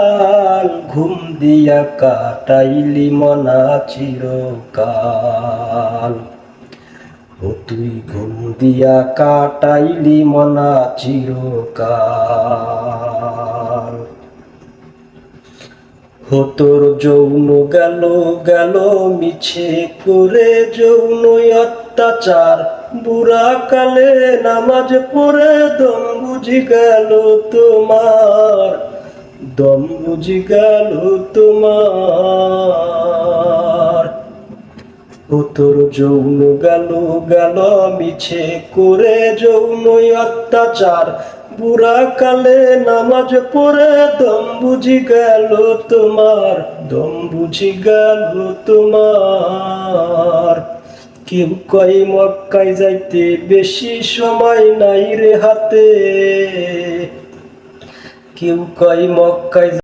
কাল ঘুম দিয়া কাটাইলি মনা চিরকাল। ও তুই ঘুম দিয়া কাটাইলি মনা চিরকাল। ও তোর যৌন গেল গেল মিছে করে যৌন অত্যাচার। বুড়া কালে নামাজ পড়ে দম বুঝি গেল তোমার। দম বুঝি গেল তোমার। ও তোর যৌন গেল গেল মিছে করে যৌন অত্যাচার। বুড়া কালে নামাজ পড়ে দম বুঝি গেল তোমার, দম বুঝি গেল তোমার। কেউ কই মক্কায় যাইতে বেশি সময় নাই রে হাতে। কেউ কই মক্কায়